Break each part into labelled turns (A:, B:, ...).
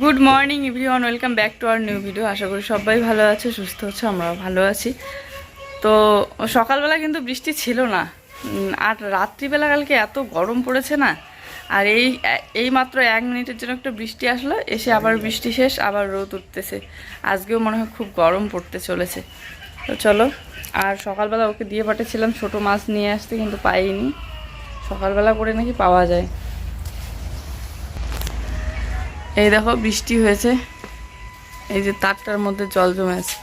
A: Good morning everyone welcome back to our new video আশা করি সবাই ভালো আছে, সুস্থ হচ্ছে আমরাও ভালো আছি। তো সকালবেলা কিন্তু বৃষ্টি ছিল না। আর রাত্রিবেলা কালকে এত গরম পড়েছে না। আর এই এই মাত্র এক মিনিটের জন্য একটা বৃষ্টি আসলো, এসে আবার বৃষ্টি শেষ, আবার রোদ উঠতেছে। আজকেও মনে হয় খুব গরম পড়তে চলেছে। তো চলো, আর সকালবেলা ওকে দিয়ে পাঠিয়েছিলাম ছোটো মাছ নিয়ে আসতে, কিন্তু পাইনি। সকালবেলা করে নাকি পাওয়া যায়। এই দেখো, বৃষ্টি হয়েছে। এই যে তারটার মধ্যে জল জমে আছে।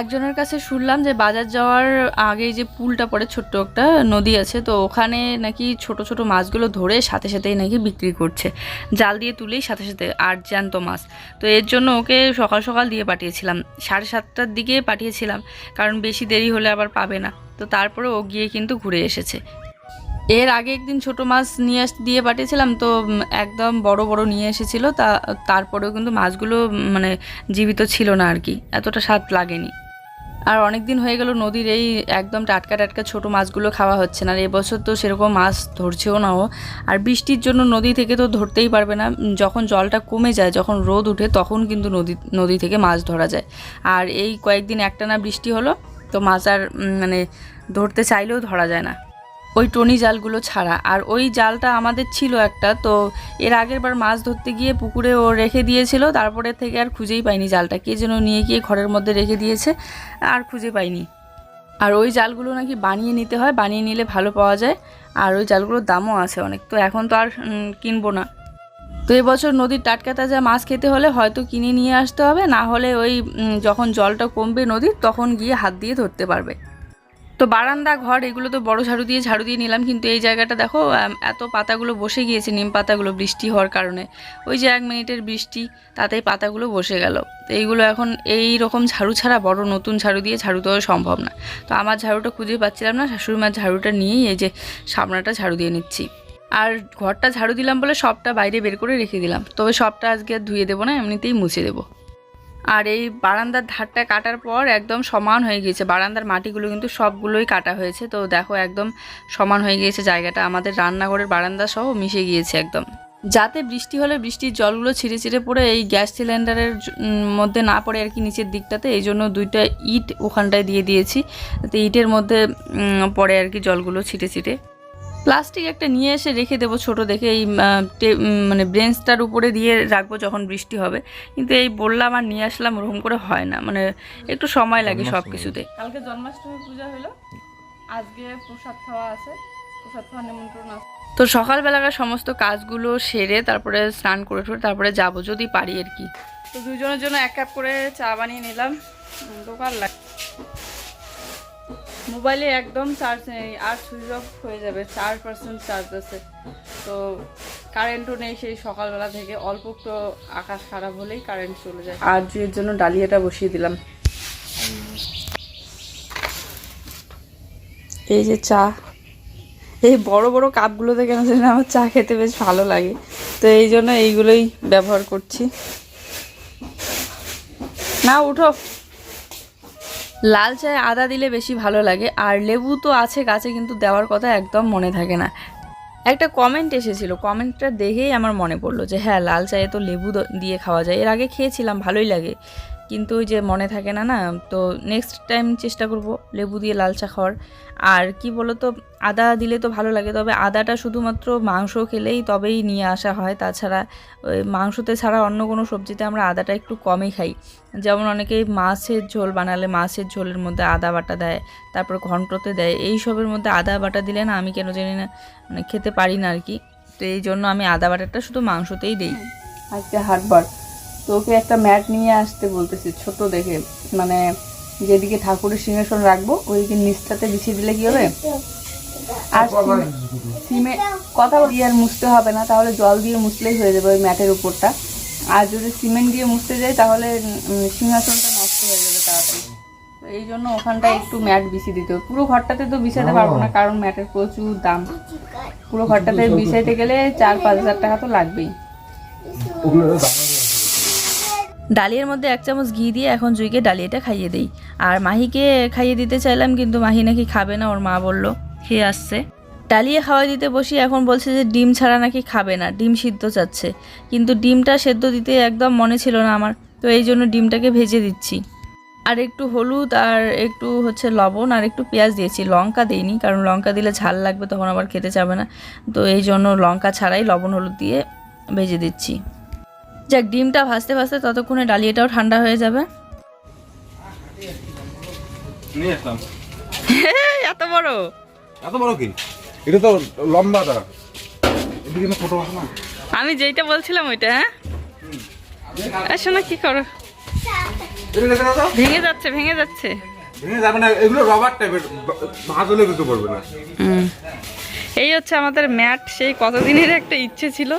A: একজনের কাছে শুনলাম যে বাজার যাওয়ার আগে যে পুলটা পড়ে, ছোট্ট একটা নদী আছে, তো ওখানে নাকি ছোট ছোট মাছগুলো ধরে সাথে সাথেই নাকি বিক্রি করছে। জাল দিয়ে তুলেই সাথে সাথে আর জ্যান্ত মাছ। তো এর জন্য ওকে সকাল সকাল দিয়ে পাঠিয়েছিলাম। সাড়ে সাতটার দিকে পাঠিয়েছিলাম, কারণ বেশি দেরি হলে আবার পাবে না। তো তারপরে ও গিয়ে কিন্তু ঘুরে এসেছে। এর আগে একদিন ছোট মাছ নিয়ে আস, দিয়ে পাঠিয়েছিলাম, তো একদম বড় বড় নিয়ে এসেছিল, তা, তারপরেও কিন্তু মাছগুলো মানে জীবিত ছিল না আর কি, এতটা স্বাদ লাগেনি। আর অনেক দিন হয়ে গেল নদীর এই একদম টাটকা টাটকা ছোট মাছগুলো খাওয়া হচ্ছে না, আর এবছর তো সেরকম মাছ ধরছেও না ও, আর বৃষ্টির জন্য নদী থেকে তো ধরতেই পারবে না যখন জলটা কমে যায়, যখন রোদ উঠে, তখন কিন্তু নদী নদী থেকে মাছ ধরা যায়। আর এই কয়েকদিন একটানা বৃষ্টি হলো, তো মাছ আর মানে ধরতে চাইলেও ধরা যায় না। ওই টনি জালগুলো ছাড়া। আর ওই জালটা আমাদের ছিল একটা, তো এর আগের বার মাছ ধরতে গিয়ে পুকুরে ও রেখে দিয়েছিল, তারপরে থেকে আর খুঁজেই পাইনি জালটা কে যেন নিয়ে গিয়ে ঘরের মধ্যে রেখে দিয়েছে, আর খুঁজে পাইনি। আর ওই জালগুলো নাকি বানিয়ে নিতে হয়, বানিয়ে নিলে ভালো পাওয়া যায়। আর ওই জালগুলোর দামও আছে অনেক, তো এখন তো আর কিনবো না। তো এবছর নদীর টাটকা তাজা মাছ খেতে হলে হয়তো কিনে নিয়ে আসতে হবে, না হলে ওই যখন জলটা কমবে নদীর, তখন গিয়ে হাত দিয়ে ধরতে পারবে। তো বারান্দা, ঘর, এগুলো তো বড় ঝাড়ু দিয়ে ঝাড়ু দিয়ে নিলাম, কিন্তু এই জায়গাটা দেখো এত পাতাগুলো বসে গিয়েছে, নিম পাতাগুলো বৃষ্টি হওয়ার কারণে। ওই যে এক মিনিটের বৃষ্টি, তাতেই পাতাগুলো বসে গেল। তো এইগুলো এখন এই রকম ঝাড়ু ছাড়া বড় নতুন ঝাড়ু দিয়ে ঝাড়ু দেওয়া সম্ভব না। তো আমার ঝাড়ুটা খুঁজে পাচ্ছিলাম না শাশুড়ি মার ঝাড়ুটা নিয়েই এই যে সামনাটা ঝাড়ু দিয়ে নিচ্ছি। আর ঘরটা ঝাড়ু দিলাম বলে সবটা বাইরে বের করে রেখে দিলাম। তবে সবটা আজকে ধুয়ে দেবো না, এমনিতেই মুছে দেবো। আর এই বারান্দার ধারটা কাটার পর একদম সমান হয়ে গিয়েছে। বারান্দার মাটিগুলো কিন্তু সবগুলোই কাটা হয়েছে। তো দেখো একদম সমান হয়ে গিয়েছে জায়গাটা। আমাদের রান্নাঘরের বারান্দা সহ মিশে গিয়েছে একদম। যাতে বৃষ্টি হলে বৃষ্টির জলগুলো ছিঁড়ে ছিঁড়ে পড়ে এই গ্যাস সিলিন্ডারের মধ্যে না পড়ে আর কি নিচের দিকটাতে, এই জন্য দুইটা ইট ওখানটায় দিয়ে দিয়েছি। তো ইটের মধ্যে পড়ে আর কি জলগুলো ছিটে ছিটে প্লাস্টিক একটা নিয়ে এসে রেখে দেবো ছোট দেখে এই মানে ব্রেঞ্চটার উপরে দিয়ে রাখব যখন বৃষ্টি হবে। কিন্তু এই বললাম আর নিয়ে আসলাম ওরকম করে হয় না। মানে একটু সময় লাগে সব কিছুতে কালকে জন্মাষ্টমী পূজা হলো। আজকে প্রসাদ খাওয়া আছে। প্রসাদ খাওয়া নিমন্ত্রণ আছে। তো সকালবেলাকার সমস্ত কাজগুলো সেরে তারপরে স্নান করে ঠরে তারপরে যাব যদি পারি আর কি। তো দুজনের জন্য এক কাপ করে চা বানিয়ে নিলাম। দোকান লাগ মোবাইলে একদম চার্জ নেই, আর সুইচ অফ হয়ে যাবে, চার পার্সেন্ট চার্জ আছে। তো কারেন্টও নেই সেই সকালবেলা থেকে, অল্প একটু আকাশ খারাপ হলেই কারেন্ট চলে যায়। আর জুয়ের জন্য ডালিয়াটা বসিয়ে দিলাম। এই যে চা, এই বড় বড় কাপগুলোতে কেন জানি, আমার চা খেতে বেশ ভালো লাগে। তো এই জন্য এইগুলোই ব্যবহার করছি। না উঠো। লাল চায়ে আদা দিলে বেশি ভালো লাগে, আর লেবু তো আছে গাছে, কিন্তু দেওয়ার কথা একদম মনে থাকে না। একটা কমেন্ট এসেছিল কমেন্টটা দেখেই আমার মনে পড়ল যে হ্যাঁ লাল চায়ে তো লেবু দিয়ে খাওয়া যায়। এর আগে খেয়েছিলাম, ভালোই লাগে। কিন্তু ওই যে মনে থাকে না না? তো নেক্সট টাইম চেষ্টা করব লেবু দিয়ে লাল চা খাওয়ার। আর কি বলো তো আদা দিলে তো ভালো লাগে, তবে আদাটা শুধুমাত্র মাংস খেলেই তবেই নিয়ে আসা হয়। তাছাড়া ওই মাংসতে ছাড়া অন্য কোনো সবজিতে আমরা আদাটা একটু কমই খাই। যেমন অনেকেই মাছের ঝোল বানালে মাছের ঝোলের মধ্যে আদা বাটা দেয়, তারপর ঘন্টতে দেয়। এই সবের মধ্যে আদা বাটা দিলে না আমি কেন জানি না মানে খেতে পারি না আর কি। তো এই জন্য আমি আদা বাটাটা শুধু মাংসতেই দিই। আজকে হাটবার তো ওকে একটা ম্যাট নিয়ে আসতে বলতেছি, ছোট দেখে। মানে যেদিকে ঠাকুরের সিংহাসন রাখব ওইদিকে নিচটাতে বিছিয়ে দিলে কি হবে? আর সিমে- কথা দিয়ে আর মুছতে হবে না তাহলে জল দিয়ে মুছলেই হয়ে যাবে ওই ম্যাটের উপরটা। আর যদি সিমেন্ট দিয়ে মুছতে যাই তাহলে সিংহাসনটা নষ্ট হয়ে যাবে তাড়াতাড়ি। এই জন্য ওখানটায় একটু ম্যাট বিছিয়ে দিতে হবে। পুরো ঘরটাতে তো বিছাতে পারব না কারণ ম্যাটের প্রচুর দাম। পুরো ঘরটাতে বিছাইতে গেলে চার পাঁচ হাজার টাকা তো লাগবেই। ডালিয়ার মধ্যে এক চামচ ঘি দিয়ে এখন জুইকে ডালিয়াটা খাইয়ে দেই। আর মাহিকে খাইয়ে দিতে চাইলাম, কিন্তু মাহি নাকি খাবে না, ওর মা বলল। খেয়ে আসছে। ডালিয়ে খাওয়া দিতে বসি, এখন বলছে যে ডিম ছাড়া নাকি খাবে না, ডিম সিদ্ধ চাচ্ছে। কিন্তু ডিমটা সেদ্ধ দিতে একদম মনে ছিল না আমার, তো এই জন্য ডিমটাকে ভেজে দিচ্ছি। আর একটু হলুদ, আর একটু হচ্ছে লবণ, আর একটু পেঁয়াজ দিয়েছি। লঙ্কা দিইনি, কারণ লঙ্কা দিলে ঝাল লাগবে, তখন আবার খেতে যাবে না। তো এই জন্য লঙ্কা ছাড়াই লবণ হলুদ দিয়ে ভেজে দিচ্ছি। যাক ডিমটা ভাজতে ভাজতে ততক্ষণে ডালিয়াটাও ঠান্ডা হয়ে যাবে। এত বড়?
B: এত বড় কি? এটা তো ছোট না?
A: আমি যেইটা বলছিলাম ওইটা হ্যাঁ? আসো না কি করো? ভেঙে যাচ্ছে ভেঙে যাচ্ছে।
B: যাবে না এগুলো রবার টাইপের ভাজ কিছু করবে না।
A: এই হচ্ছে আমাদের ম্যাট সেই কতদিনের একটা ইচ্ছে ছিল।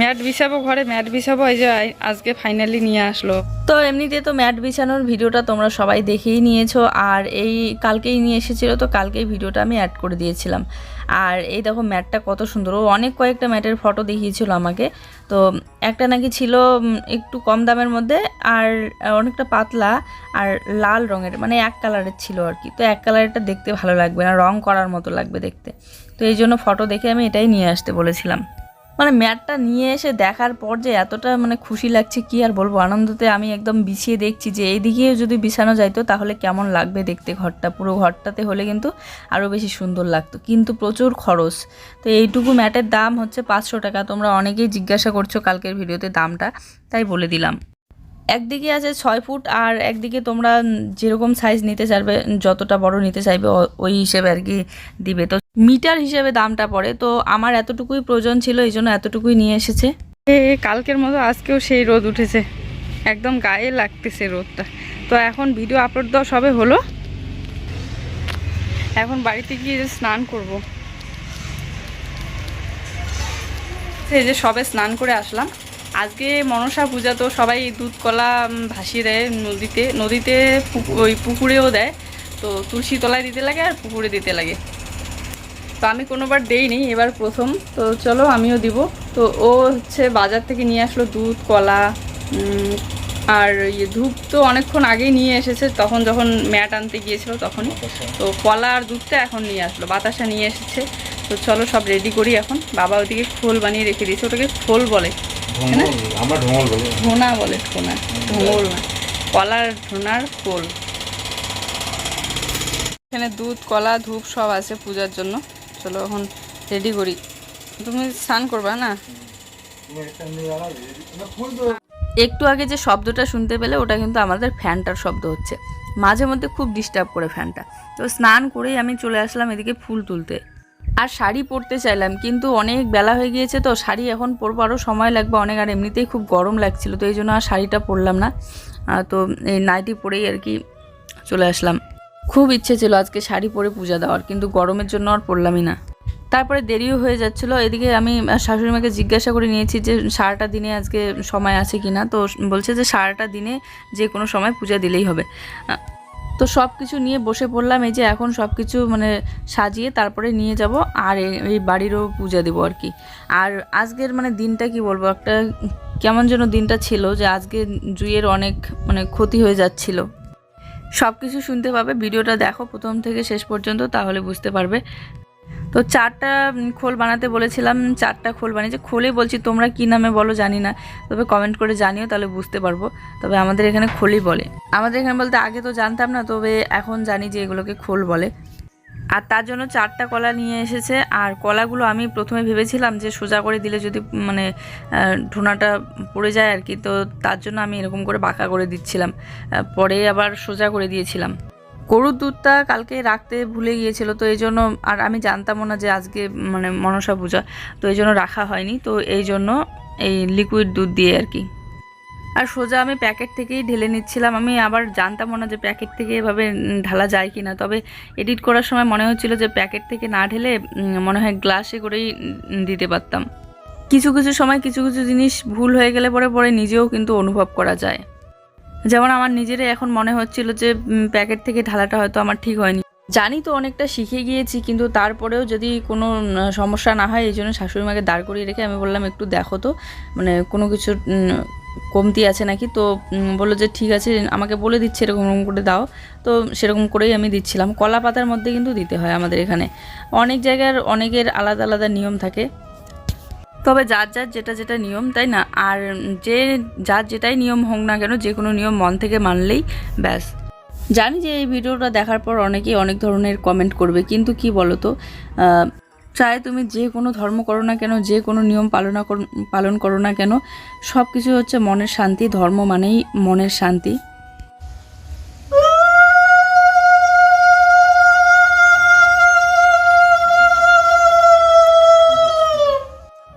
A: ম্যাট বিছাবো, ঘরে ম্যাট বিছাবো, এই যে আজকে ফাইনালি নিয়ে আসলো। তো এমনিতে তো ম্যাট বিছানোর ভিডিওটা তোমরা সবাই দেখেই নিয়েছো, আর এই কালকেই নিয়ে এসেছিল, তো কালকেই ভিডিওটা আমি অ্যাড করে দিয়েছিলাম। আর এই দেখো ম্যাটটা কত সুন্দর, ও অনেক কয়েকটা ম্যাটের ফটো দেখিয়েছিল আমাকে। তো একটা নাকি ছিল একটু কম দামের মধ্যে, আর অনেকটা পাতলা, আর লাল রঙের মানে এক কালারের ছিল আর কি। তো এক কালারেরটা দেখতে ভালো লাগবে না, রং করার মতো লাগবে দেখতে। তো এই জন্য ফটো দেখে আমি এটাই নিয়ে আসতে বলেছিলাম। মানে ম্যাটটা নিয়ে এসে দেখার পর যে এতটা মানে খুশি লাগছে, কি আর বলব? আনন্দতে আমি একদম বিছিয়ে দেখছি যে এইদিকেও যদি বিছানো যাইতো তাহলে কেমন লাগবে দেখতে ঘরটা? পুরো ঘরটাতে হলে কিন্তু আরও বেশি সুন্দর লাগতো। কিন্তু প্রচুর খরচ। তো এইটুকু ম্যাটের দাম হচ্ছে পাঁচশো টাকা। তোমরা অনেকেই জিজ্ঞাসা করছ কালকের ভিডিওতে দামটা, তাই বলে দিলাম। একদিকে আছে ছয় ফুট আর একদিকে তোমরা যেরকম সাইজ নিতে চাইবে, যতটা বড় নিতে চাইবে ওই হিসেবে আর কি দিবে। তো মিটার হিসেবে দামটা পড়ে। তো আমার এতটুকুই প্রয়োজন ছিল, এই জন্য এতটুকুই নিয়ে এসেছে। কালকের মতো আজকেও সেই রোদ উঠেছে। একদম গায়ে লাগতেছে রোদটা। তো এখন ভিডিও আপলোড দেওয়া সবে হলো। এখন বাড়িতে গিয়ে স্নান করব। এই যে সবে স্নান করে আসলাম। আজকে মনসা পূজা তো সবাই দুধ, কলা ভাসিয়ে দেয় নদীতে। নদীতে ওই পুকুরেও দেয়। তো তুলসী তলায় দিতে লাগে আর পুকুরে দিতে লাগে। তো আমি কোনোবার দেইনি, এবার প্রথম। তো চলো আমিও দিব। তো ও হচ্ছে বাজার থেকে নিয়ে আসলো দুধ, কলা আর ইয়ে ধূপ তো অনেকক্ষণ আগেই নিয়ে এসেছে। তখন যখন ম্যাট আনতে গিয়েছিল তখনই। তো কলা আর দুধটা এখন নিয়ে আসলো, বাতাসা নিয়ে এসেছে। তো চলো সব রেডি করি এখন। বাবা ওদিকে খোল বানিয়ে রেখে দিয়েছে, ওটাকে খোল বলে।
B: আমরা ঢোঙল বলি।
A: ধোনা বলে ধোনা ঢোঙল না কলার খোল এখানে দুধ কলা ধূপ সব আছে পূজার জন্য। চলো এখন রেডি করি। তুমি স্নান করবা না? একটু আগে যে শব্দটা শুনতে পেলে ওটা কিন্তু আমাদের ফ্যানটার শব্দ হচ্ছে। মাঝে মধ্যে খুব ডিস্টার্ব করে ফ্যানটা। তো স্নান করেই আমি চলে আসলাম এদিকে ফুল তুলতে। আর শাড়ি পরতে চাইলাম, কিন্তু অনেক বেলা হয়ে গিয়েছে তো শাড়ি এখন পরবো আরও সময় লাগবে অনেক, আর এমনিতেই খুব গরম লাগছিল, তো এই জন্য আর শাড়িটা পরলাম না। তো এই নাইটি পরেই আর কি চলে আসলাম। খুব ইচ্ছে ছিল আজকে শাড়ি পরে পূজা দেওয়ার, কিন্তু গরমের জন্য আর পরলামই না। তারপরে দেরিও হয়ে যাচ্ছিল, এদিকে আমি শাশুড়ি মাকে জিজ্ঞাসা করে নিয়েছি যে সারাটা দিনে আজকে সময় আছে কি না তো বলছে যে সারাটা দিনে যে কোনো সময় পূজা দিলেই হবে। তো সব কিছু নিয়ে বসে পড়লাম, এই যে এখন সব কিছু মানে সাজিয়ে তারপরে নিয়ে যাব আর এই বাড়িরও পূজা দেবো আর কি। আর আজকের মানে দিনটা কি বলব, একটা কেমন যেন দিনটা ছিল যে আজকে জুইয়ের অনেক মানে ক্ষতি হয়ে যাচ্ছিল। সব কিছু শুনতে পাবে, ভিডিওটা দেখো প্রথম থেকে শেষ পর্যন্ত, তাহলে বুঝতে পারবে। তো চারটা খোল বানাতে বলেছিলাম, চারটা খোল বানিয়েছে। খোলে বলছি, তোমরা কি নামে বলো জানি না। তবে কমেন্ট করে জানিও, তাহলে বুঝতে পারব। তবে আমাদের এখানে খোলই বলে। আমাদের এখানে বলতে আগে তো জানতাম না, তবে এখন জানি যে এগুলোকে খোল বলে। আর তার জন্য চারটা কলা নিয়ে এসেছে। আর কলাগুলো আমি প্রথমে ভেবেছিলাম যে সোজা করে দিলে যদি মানে ঢোনাটা পড়ে যায় আর কি, তো তার জন্য আমি এরকম করে বাঁকা করে দিচ্ছিলাম। পরে আবার সোজা করে দিয়েছিলাম। গরুর দুধটা কালকে রাখতে ভুলে গিয়েছিল, তো এই জন্য আর আমি জানতামও না যে আজকে মানে মনসা পূজা, তো এই জন্য রাখা হয়নি, তো এই জন্য এই লিকুইড দুধ দিয়ে আর কি। আর সোজা আমি প্যাকেট থেকেই ঢেলে নিচ্ছিলাম, আমি আবার জানতামও না যে প্যাকেট থেকে এভাবে ঢালা যায় কি না তবে এডিট করার সময় মনে হচ্ছিল যে প্যাকেট থেকে না ঢেলে মনে হয় গ্লাসে করেই দিতে পারতাম। কিছু কিছু সময় কিছু কিছু জিনিস ভুল হয়ে গেলে পরে পরে নিজেও কিন্তু অনুভব করা যায়। যেমন আমার নিজেরই এখন মনে হচ্ছিল যে প্যাকেট থেকে ঢালাটা হয়তো আমার ঠিক হয়নি। জানি তো অনেকটা শিখে গিয়েছি, কিন্তু তারপরেও যদি কোনো সমস্যা না হয়, এই জন্য শাশুড়ি মাকে দাঁড় করিয়ে রেখে আমি বললাম, একটু দেখো তো মানে কোনো কিছু কমতি আছে নাকি? তো বলল যে, ঠিক আছে, আমাকে বলে দিচ্ছে এরকম করে দাও। তো সেরকম করেই আমি দিচ্ছিলাম। কলা পাতার মধ্যে কিন্তু দিতে হয় আমাদের এখানে। অনেক জায়গার অনেকের আলাদা আলাদা নিয়ম থাকে। তবে যার যার যেটা যেটা নিয়ম, তাই না? আর যে যার যেটাই নিয়ম হোক না কেন, যে কোনো নিয়ম মন থেকে মানলেই ব্যাস। জানি যে এই ভিডিওটা দেখার পর অনেকেই অনেক ধরনের কমেন্ট করবে, কিন্তু কি বলো তো চাই তুমি যে কোনো ধর্ম করো না কেন, যে কোনো নিয়ম পালনা পালন করো না কেন সব কিছু হচ্ছে মনের শান্তি, ধর্ম মানেই মনের শান্তি।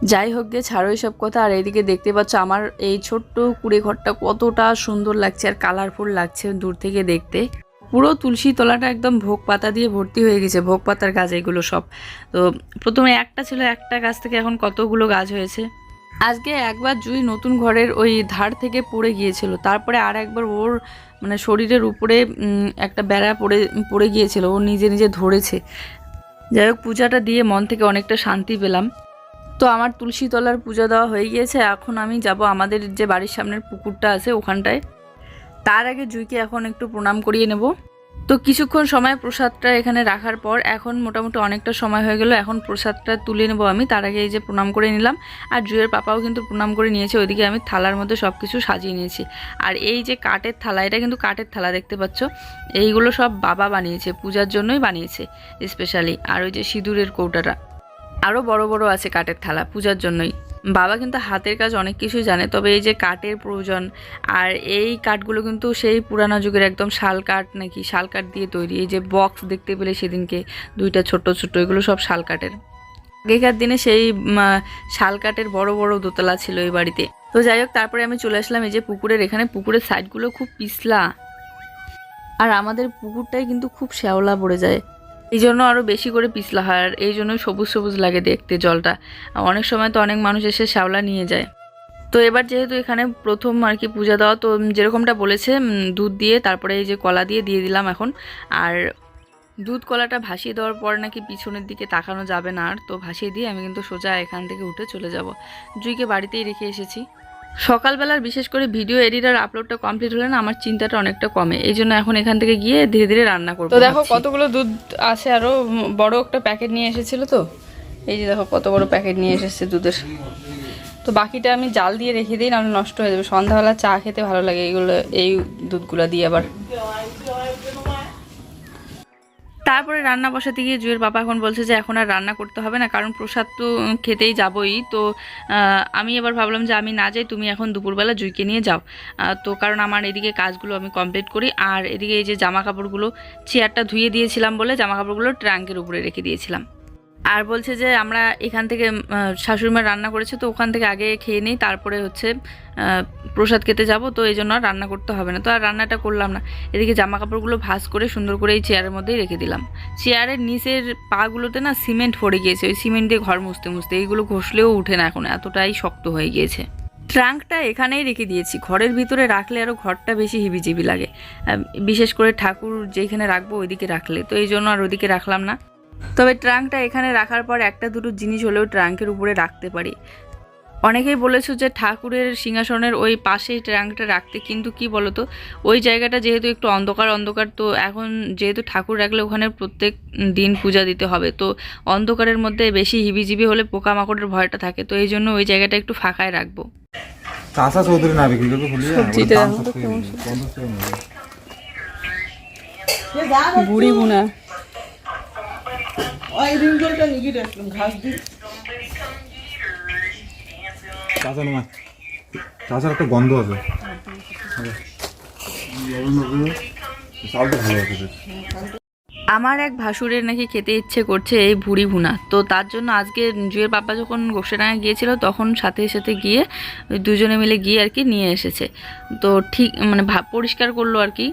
A: যাই হোক গে, ছাড়ো সব কথা। আর এইদিকে দেখতে পাচ্ছ আমার এই ছোট্ট কুড়ে ঘরটা কতটা সুন্দর লাগছে আর কালারফুল লাগছে দূর থেকে দেখতে। পুরো তুলসী তলাটা একদম ভোগ পাতা দিয়ে ভর্তি হয়ে গেছে, ভোগ পাতার গাছ এগুলো সব। তো প্রথমে একটা ছিল, একটা গাছ থেকে এখন কতগুলো গাছ হয়েছে? আজকে একবার জুই নতুন ঘরের ওই ধার থেকে পড়ে গিয়েছিল, তারপরে আর একবার ওর মানে শরীরের উপরে একটা বেড়া পড়ে পড়ে গিয়েছিল, ও নিজে নিজে ধরেছে। যাই হোক, পূজাটা দিয়ে মন থেকে অনেকটা শান্তি পেলাম। তো আমার তুলসী তলার পূজা দেওয়া হয়ে গিয়েছে। এখন আমি যাব আমাদের যে বাড়ির সামনের পুকুরটা আছে ওখানটায়। তার আগে জুইকে এখন একটু প্রণাম করিয়ে নেব। তো কিছুক্ষণ সময় প্রসাদটা এখানে রাখার পর এখন মোটামুটি অনেকটা সময় হয়ে গেল। এখন প্রসাদটা তুলে নেব আমি। তার আগে এই যে প্রণাম করে নিলাম। আর জুয়ের পাপাও কিন্তু প্রণাম করে নিয়েছে। ওইদিকে আমি থালার মধ্যে সব কিছু সাজিয়ে নিয়েছি। আর এই যে কাঠের থালা, এটা কিন্তু কাঠের থালা দেখতে পাচ্ছ। এইগুলো সব বাবা বানিয়েছে, পূজার জন্যই বানিয়েছে স্পেশালি আর ওই যে সিঁদুরের কৌটাটা। আরও বড় বড় আছে কাঠের থালা পূজার জন্যই। বাবা কিন্তু হাতের কাজ অনেক কিছুই জানে, তবে এই যে কাঠের প্রয়োজন আর এই কাঠগুলো কিন্তু সেই পুরানো যুগের একদম শাল কাঠ নাকি শাল কাঠ দিয়ে তৈরি। এই যে বক্স দেখতে পেলে সেদিনকে দুইটা ছোট ছোট এগুলো সব শাল কাঠের। আগেকার দিনে সেই শাল কাঠের বড় বড় দোতলা ছিল এই বাড়িতে। তো যাই হোক, তারপরে আমি চলে আসলাম এই যে পুকুরের, এখানে পুকুরের সাইডগুলো খুব পিছলা। আর আমাদের পুকুরটাই কিন্তু খুব শ্যাওলা পড়ে যায়। এই জন্য আরও বেশি করে পিছলা হয়, আর এই জন্যই সবুজ সবুজ লাগে দেখতে জলটা। অনেক সময় তো অনেক মানুষ এসে শ্যাওলা নিয়ে যায়। তো এবার যেহেতু এখানে প্রথম আর কি পূজা দেওয়া, তো যেরকমটা বলেছে দুধ দিয়ে, তারপরে এই যে কলা দিয়ে দিয়ে দিলাম এখন। আর দুধ কলাটা ভাসিয়ে দেওয়ার পর নাকি পিছনের দিকে তাকানো যাবে না আর। তো ভাসিয়ে দিয়ে আমি কিন্তু সোজা এখান থেকে উঠে চলে যাব। জুইকে বাড়িতেই রেখে এসেছি। সকালবেলার বিশেষ করে ভিডিও এডিটার আপলোডটা কমপ্লিট হলে না আমার চিন্তাটা অনেকটা কমে। এই জন্য এখন এখান থেকে গিয়ে ধীরে ধীরে রান্না করব তো দেখো কতগুলো দুধ আছে আরও বড় একটা প্যাকেট নিয়ে এসেছিল তো। এই যে দেখো কত বড় প্যাকেট নিয়ে এসেছে দুধের। তো বাকিটা আমি জাল দিয়ে রেখে দিই নাহলে নষ্ট হয়ে যাবে। সন্ধ্যাবেলা চা খেতে ভালো লাগে এইগুলো এই দুধগুলো দিয়ে আবার। তারপরে রান্না বসাতে গিয়ে জুয়ের বাবা এখন বলছে যে এখন আর রান্না করতে হবে না, কারণ প্রসাদ তো খেতেই যাবই। তো আমি এবার ভাবলাম যে আমি না যাই, তুমি এখন দুপুরবেলা জুইকে নিয়ে যাও। তো কারণ আমার এদিকে কাজগুলো আমি কমপ্লিট করি, আর এদিকে এই যে জামা কাপড়গুলো চেয়ারটা ধুয়ে দিয়েছিলাম বলে জামা কাপড়গুলো ট্রাঙ্কের উপরে রেখে দিয়েছিলাম। আর বলছে যে আমরা এখান থেকে শাশুড়িমা রান্না করেছে, তো ওখান থেকে আগে খেয়ে নিই, তারপরে হচ্ছে প্রসাদ খেতে যাব, তো এই জন্য রান্না করতে হবে না। তো আর রান্নাটা করলাম না। এদিকে জামা কাপড়গুলো ভাঁজ করে সুন্দর করে এই চেয়ারের মধ্যেই রেখে দিলাম। চেয়ারের নিচের পাগুলোতে না সিমেন্ট পড়ে গিয়েছে, ওই সিমেন্ট দিয়ে ঘর মুছতে মুছতে। এইগুলো ঘষলেও উঠে না এখন, এতটাই শক্ত হয়ে গিয়েছে। ট্রাঙ্কটা এখানেই রেখে দিয়েছি। ঘরের ভিতরে রাখলে আরও ঘরটা বেশি হিবিজিবি লাগে। বিশেষ করে ঠাকুর যেখানে রাখব ওইদিকে রাখলে। তো এই জন্য আর ওইদিকে রাখলাম না। তবে ট্রাঙ্কটা এখানে রাখার পর একটা দুটো জিনিস হলেও ট্রাঙ্কের উপরে রাখতে পারি। অনেকেই বলেছ যে ঠাকুরের সিংহাসনের ওই পাশেই ট্রাঙ্কটা রাখতে কিন্তু কি বলতো? ওই জায়গাটা যেহেতু একটু অন্ধকার অন্ধকার তো এখন যেহেতু ঠাকুর রাখলে ওখানে প্রত্যেক দিন পূজা দিতে হবে। তো অন্ধকারের মধ্যে বেশি হিবিজিবি হলে পোকামাকড়ের ভয়টা থাকে তো এই জন্য ওই জায়গাটা একটু ফাঁকায় রাখব।
B: চাষা চৌধুরী না বিক্রি করবে খুলিয়ে
A: সবজিটা
C: ওই রিঙ্গলটা নিয়ে রাখলাম ঘাস দিয়ে।
B: চাষা নেমা চাষার একটা গন্ধ আছে। চালটা ভালো আছে
A: আমার এক ভাসুরের নাকি খেতে ইচ্ছে করছে এই ভুড়ি ভুনা। তো তার জন্য আজকে জুয়ের বাবা যখন গোসাডাঙ্গা গিয়েছিল তখন সাথে সাথে গিয়ে ওই দুজনে মিলে গিয়ে আর কি নিয়ে এসেছে। তো ঠিক মানে ভা- পরিষ্কার করল আর কি।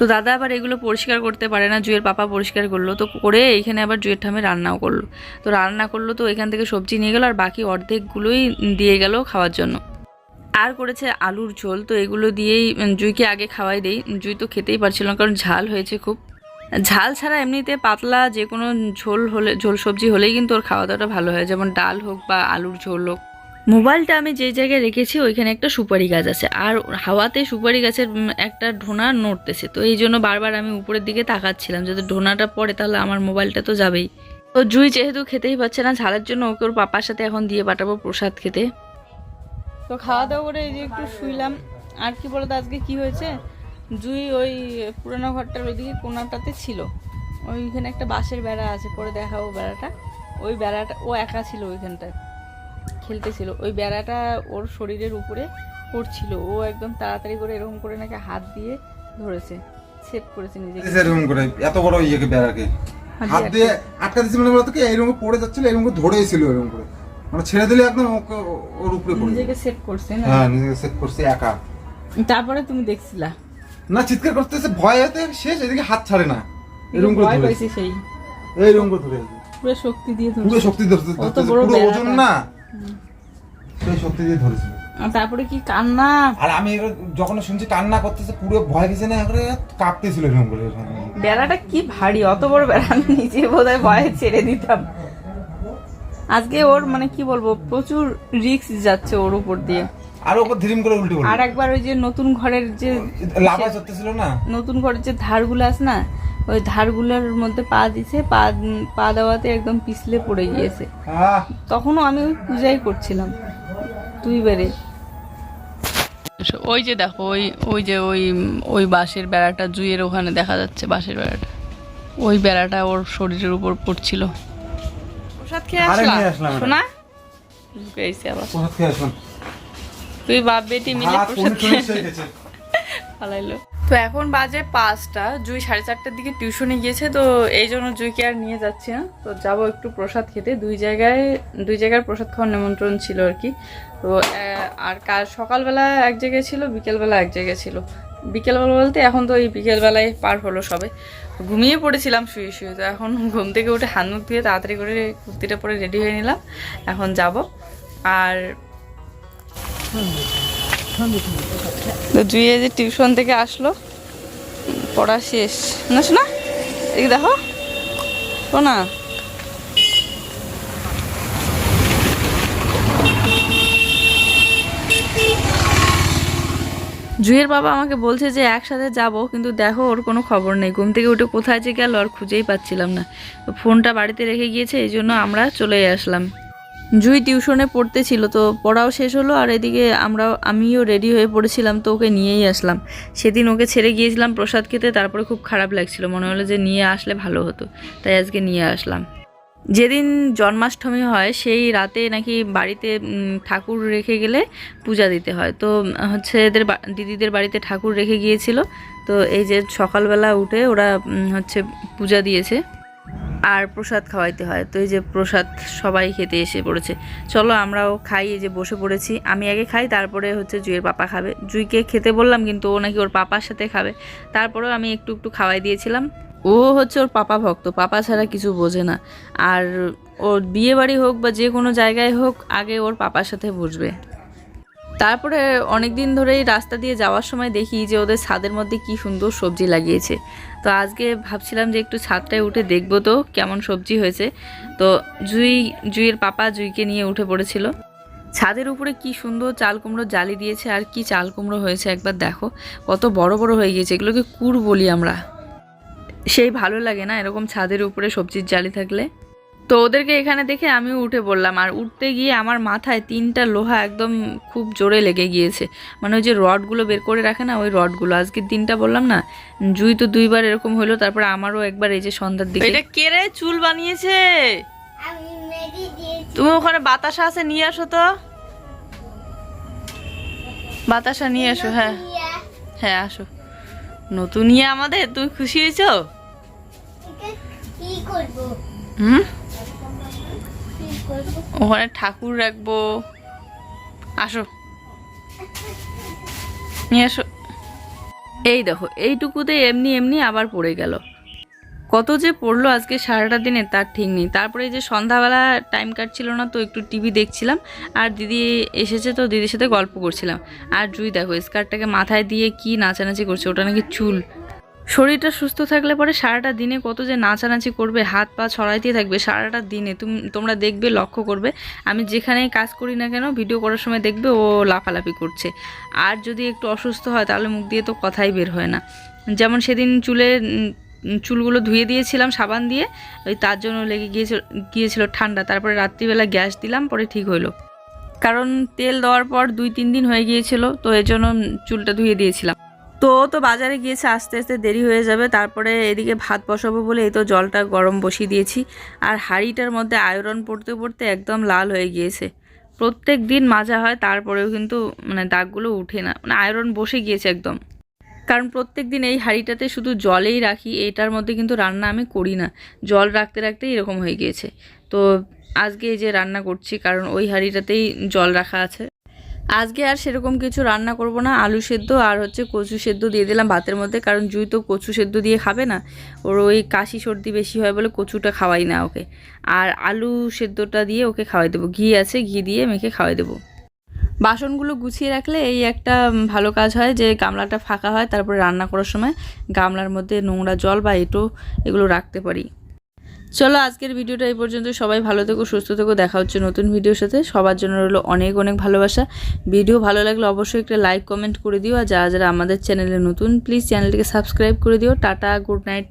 A: তো দাদা আবার এগুলো পরিষ্কার করতে পারে না, জুয়ের পাপা পরিষ্কার করল, তো করে এইখানে আবার জুয়ের ঠামে রান্নাও করল। তো রান্না করল, তো এখান থেকে সবজি নিয়ে গেলো আর বাকি অর্ধেকগুলোই দিয়ে গেল খাওয়ার জন্য। আর করেছে আলুর ঝোল, তো এগুলো দিয়েই জুইকে আগে খাওয়াই দেই। জুই তো খেতেই পারছিল না, কারণ ঝাল হয়েছে খুব। ঝাল ছাড়া এমনিতে পাতলা যে কোনো ঝোল হলে, ঝোল সবজি হলেই কিন্তু ওর খাওয়া দাওয়াটা ভালো হয়, যেমন ডাল হোক বা আলুর ঝোল হোক। মোবাইলটা আমি যে জায়গায় রেখেছি, ওইখানে একটা সুপারি গাছ আছে। আর হাওয়াতে সুপারি গাছের একটা ঢোনা নড়তেছে। তো এই জন্য বারবার আমি উপরের দিকে তাকাচ্ছিলাম। যদি ঢোনাটা পড়ে, তাহলে আমার মোবাইলটা তো যাবেই। তো জুই যেহেতু খেতেই পাচ্ছে না, ঝালের জন্য ওকে ওর পাপার সাথে এখন দিয়ে পাঠাবো প্রসাদ খেতে। তো খাওয়া দাওয়া করে এই যে একটু শুইলাম। আর কি বলতো, আজকে কি হয়েছে? জুই ওই পুরানো ঘরটার ওইদিকে কোনাটাতে ছিল। ওইখানে একটা বাঁশের বেড়া আছে, পরে দেখাবো বেড়াটা। ওই বেড়াটা, ও একা ছিল ওইখানটায়। খেলতেছিল। ওই বেড়াটা ওর শরীরের উপরে পড়ছিল। ও একদম তাড়াতাড়ি করে এরকম করে নাকি হাত দিয়ে ধরেছে সেভ করেছে নিজেকে।
B: এরকম করে? এত বড় ইয়েকে বেড়াকে? হাত দিয়ে আটকা দিচ্ছে মানে বলতো কি এরকম পড়ে যাচ্ছিল এরকম করে ধরেছিল এরকম করে। মানে ছেড়ে দিলে একদম ওর উপরে পড়ে
A: নিজেকে। সেভ করছে না?
B: হ্যাঁ নিজেকে সেট করছে একা।
A: তারপরে তুমি দেখছিলা?
B: না চিৎকার করতেছে ভয় হতে শেষ এদিকে হাত ছাড়ে না। এরকম করে
A: পাইছে সেই।
B: এইরকম করে ধরেছে।
A: পুরো শক্তি দিয়ে
B: পুরো শক্তি ধরতে
A: অত বড়
B: পুরো ওজন না। সেই শক্তি দিয়ে ধরেছিল।
A: তারপরে কি কান্না?
B: আর আমি যখন শুনছি কান্না করতেছে পুরো ভয় গেছে না কাঁপতেছিল এরকম করে।
A: বেড়াটা কি ভারী অত বড় বেড়া আমি নিজে বোধহয় ভয়ে ছেড়ে দিতাম। আজকে ওর মানে কি বলব প্রচুর রিস্ক যাচ্ছে ওর উপর দিয়ে।
B: আর ওপর ধীরিম করে উল্টে
A: আর একবার ওই যে নতুন ঘরের যে
B: লাভা চড়তেছিল না?
A: নতুন ঘরের যে ধারগুলো আছে না ওই ধারগুলোর মধ্যে পা দিছে পা পা দেওয়াতে একদম পিছলে পড়ে গিয়েছে। তখনও আমি ওই পূজাই করছিলাম তুই বেড়ে ওই যে দেখো ওই ওই যে ওই ওই বাঁশের বেড়াটা জুইয়ের ওখানে দেখা যাচ্ছে বাঁশের বেড়াটা। ওই বেড়াটা ওর শরীরের উপর পড়ছিল। প্রসাদ খেয়ে আসলাম। শোনা? গেছে আবার।
B: প্রসাদ খেয়ে আসুন
A: তুই বাপ বেটি মিলে প্রসাদ খেয়ে। পালাইলো। তো এখন বাজে পাঁচটা, জুই সাড়ে চারটার দিকে টিউশনে গিয়েছে, তো এই জন্য জুইকে আর নিয়ে যাচ্ছি না। তো যাব একটু প্রসাদ খেতে। দুই জায়গায়, দুই জায়গার প্রসাদ খাওয়ার নিমন্ত্রণ ছিল আর কি। তো আর কাল সকালবেলা এক জায়গায় ছিল, বিকেলবেলা এক জায়গায় ছিল। বিকেলবেলা বলতে এখন তো এই বিকেলবেলায় পার হলো সবে। ঘুমিয়ে পড়েছিলাম, শুয়ে শুয়ে। তো এখন ঘুম থেকে উঠে হাত মুখ ধুয়ে তাড়াতাড়ি করে কুর্তিটা পরে রেডি হয়ে নিলাম। এখন যাব। আর তো যে টিউশন থেকে আসলো, পড়া শেষ। না, শোনা এই দেখো, শোনা জুইয়ের বাবা আমাকে বলছে যে একসাথে যাব, কিন্তু দেখো ওর কোনো খবর নেই। ঘুম থেকে উঠে কোথায় যে গেল আর খুঁজেই পাচ্ছিলাম না। ফোনটা বাড়িতে রেখে গিয়েছে, এই জন্য আমরা চলে আসলাম। জুই টিউশনে পড়তে ছিল তো পড়াও শেষ হলো আর এদিকে আমরাও, আমিও রেডি হয়ে পড়েছিলাম, তো ওকে নিয়েই আসলাম। সেদিন ওকে ছেড়ে গিয়েছিলাম প্রসাদ খেতে, তারপরে খুব খারাপ লাগছিল, মনে হলো যে নিয়ে আসলে ভালো হতো, তাই আজকে নিয়ে আসলাম। যেদিন জন্মাষ্টমী হয়, সেই রাতে নাকি বাড়িতে ঠাকুর রেখে গেলে পূজা দিতে হয়। তো, হচ্ছে এদের দিদিদের বাড়িতে ঠাকুর রেখে গিয়েছিল, তো এই যে সকালবেলা উঠে ওরা হচ্ছে পূজা দিয়েছে। আর প্রসাদ খাওয়াইতে হয়। তো এই যে প্রসাদ সবাই খেতে এসে পড়েছে। চলো আমরাও খাই, এই যে বসে পড়েছি। আমি আগে খাই, তারপরে হচ্ছে জুইয়ের পাপা খাবে। জুইকে খেতে বললাম, কিন্তু ও নাকি ওর পাপার সাথে খাবে। তারপরেও আমি একটু একটু খাওয়াই দিয়েছিলাম। ও হচ্ছে ওর পাপা ভক্ত, পাপা ছাড়া কিছু বোঝে না। আর ওর বিয়ে বাড়ি হোক বা যে কোনো জায়গায় হোক, আগে ওর পাপার সাথে বসবে। তারপরে অনেক দিন ধরেই রাস্তা দিয়ে যাওয়ার সময় দেখি যে ওদের ছাদের মধ্যে কি সুন্দর সবজি লাগিয়েছে। তো আজকে ভাবছিলাম যে একটু ছাদটায় উঠে দেখব তো কেমন সবজি হয়েছে। তো জুই, জুইয়ের পাপা জুইকে নিয়ে উঠে পড়েছিল। ছাদের উপরে কি সুন্দর চাল কুমড়ো জালি দিয়েছে আর কি চাল কুমড়ো হয়েছে একবার দেখো। কত বড় বড় হয়ে গিয়েছে, এগুলোকে কুর বলি আমরা। সেই ভালো লাগে না এরকম ছাদের উপরে সবজির জালি থাকলে। তো ওদেরকে এখানে দেখে আমিও উঠে পড়লাম। আর উঠতে গিয়ে আমার মাথায় তিনটা লোহা একদম খুব জোরে লেগে গিয়েছে। মানে ওই যে রডগুলো বের করে রাখে না ওই রডগুলো আজকের দিনটা বললাম না জুই তো দুইবার এরকম হলো তারপরে আমারও একবার এই যে সন্ধ্যার দিকে এটা কে রে? চুল বানিয়েছে?
D: আমি
A: তুমি ওখানে বাতাসা আছে নিয়ে আসো তো। বাতাসা নিয়ে আসো হ্যাঁ। হ্যাঁ আসো। নতুন ইয়ে আমাদের? তুমি খুশি হয়েছো?
D: কি
A: হুম? ওখানে ঠাকুর রাখব। আসো। নিয়ে আসো। এই দেখো, এইটুকুতে এমনি এমনি আবার পড়ে গেল। কত যে পড়ল আজকে সারাটা দিনে তার ঠিক নেই। তারপরে যে সন্ধ্যাবেলা টাইম কাটছিল না তো একটু টিভি দেখছিলাম। আর দিদি এসেছে তো দিদির সাথে গল্প করছিলাম। আর জুই দেখো স্কার্টটাকে মাথায় দিয়ে কি নাচানাচি করছে, ওটা নাকি চুল। শরীরটা সুস্থ থাকলে পরে সারাটা দিনে কত যে নাচানাচি করবে, হাত পা ছড়াইতে থাকবে সারাটা দিনে। তুমি, তোমরা দেখবে, লক্ষ্য করবে। আমি যেখানেই কাজ করি না কেন, ভিডিও করার সময় দেখবে ও লাফালাফি করছে। আর যদি একটু অসুস্থ হয়, তাহলে মুখ দিয়ে তো কথাই বের হয় না। যেমন সেদিন চুলে চুলগুলো ধুয়ে দিয়েছিলাম সাবান দিয়ে, ওই তার জন্য লেগে গিয়েছিল গিয়েছিল ঠান্ডা। তারপরে রাত্রিবেলা গ্যাস দিলাম, পরে ঠিক হলো কারণ তেল দেওয়ার পর দুই তিন দিন হয়ে গিয়েছিল, তো এর জন্য চুলটা ধুয়ে দিয়েছিলাম। তো তো বাজারে গিয়েছে, আস্তে আস্তে দেরি হয়ে যাবে। তারপরে এদিকে ভাত বসাবো বলে এই তো জলটা গরম বসিয়ে দিয়েছি। আর হাঁড়িটার মধ্যে আয়রন পড়তে পড়তে একদম লাল হয়ে গিয়েছে। প্রত্যেক দিন মাজা হয়, তারপরেও কিন্তু মানে দাগগুলো উঠে না। মানে আয়রন বসে গিয়েছে একদম। কারণ প্রত্যেক দিন এই হাঁড়িটাতে শুধু জলেই রাখি, এটার মধ্যে কিন্তু রান্না আমি করি না। জল রাখতে রাখতে এরকম হয়ে গিয়েছে। তো আজকে এই যে রান্না করছি, কারণ ওই হাঁড়িটাতেই জল রাখা আছে। আজকে আর সেরকম কিছু রান্না করব না, আলু সেদ্ধ আর হচ্ছে কচু সেদ্ধ দিয়ে দিলাম ভাতের মধ্যে, কারণ জুই তো কচু সেদ্ধ দিয়ে খাবে না। ওর ওই কাশি সর্দি বেশি হয় বলে কচুটা খাওয়াই না ওকে। আর আলু সেদ্ধটা দিয়ে ওকে খাওয়াই দেবো। ঘি আছে, ঘি দিয়ে মেখে খাওয়াই দেবো। বাসনগুলো গুছিয়ে রাখলে এই একটা ভালো কাজ হয় যে গামলাটা ফাঁকা হয়, তারপরে রান্না করার সময় গামলার মধ্যে নোংরা জল বা এঁটো এগুলো রাখতে পারি। চলো আজকের ভিডিওটা এই পর্যন্ত। সবাই ভালো থেকো, সুস্থ থেকো। দেখা হচ্ছে নতুন ভিডিওর সাথে। সবার জন্য রইল অনেক অনেক ভালোবাসা। ভিডিও ভালো লাগলে অবশ্যই একটা লাইক কমেন্ট করে দিও। আর যারা যারা আমাদের চ্যানেলে নতুন প্লিজ চ্যানেলটিকে সাবস্ক্রাইব করে দিও। Tata good night